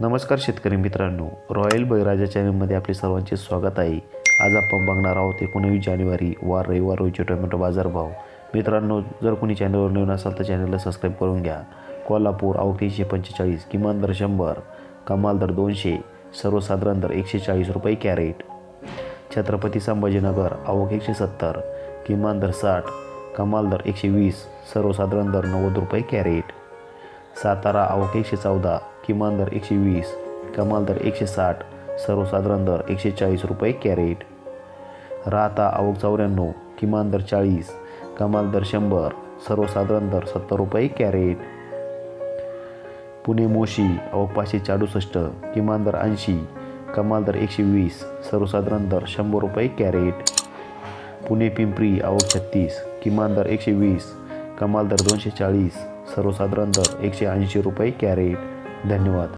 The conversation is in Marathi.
नमस्कार शेतकरी मित्रांनो. रॉयल बळीराजा चॅनलमध्ये आपले सर्वांचे स्वागत आहे. आज आपण बघणार आहोत एकोणवीस जानेवारी वार रविवार रोजचे टोमॅटो बाजारभाव मित्रांनो जर कोणी चॅनलवर नवीन असाल तर चॅनलला सबस्क्राईब करून घ्या. कोल्हापूर आवक एकशे पंचेचाळीस किमान दर शंभर कमाल दर दोनशे सर्वसाधारण दर एकशे चाळीस रुपये कॅरेट. छत्रपती संभाजीनगर आवक एकशे सत्तर किमान दर साठ कमाल दर एकशे वीस सर्वसाधारण दर नव्वद रुपये कॅरेट. सातारा आवक एकशे चौदा किमान दर एकशे वीस कमाल दर एकशे साठ सर्वसाधारण दर एकशे चाळीस रुपये कॅरेट. राहता आवक चौऱ्याण्णव किमान दर चाळीस कमाल दर शंभर सर्वसाधारण दर सत्तर रुपये कॅरेट. पुणे मोशी आवक पाचशे चाडुसष्ट किमान दर ऐंशी कमाल दर एकशे वीस सर्वसाधारण दर शंभर रुपये कॅरेट. पुणे पिंपरी आवक छत्तीस किमान दर एकशे वीस कमाल दर दोनशे चाळीस सर्वसाधारण दर एकशे ऐंशी रुपये कॅरेट. धन्यवाद.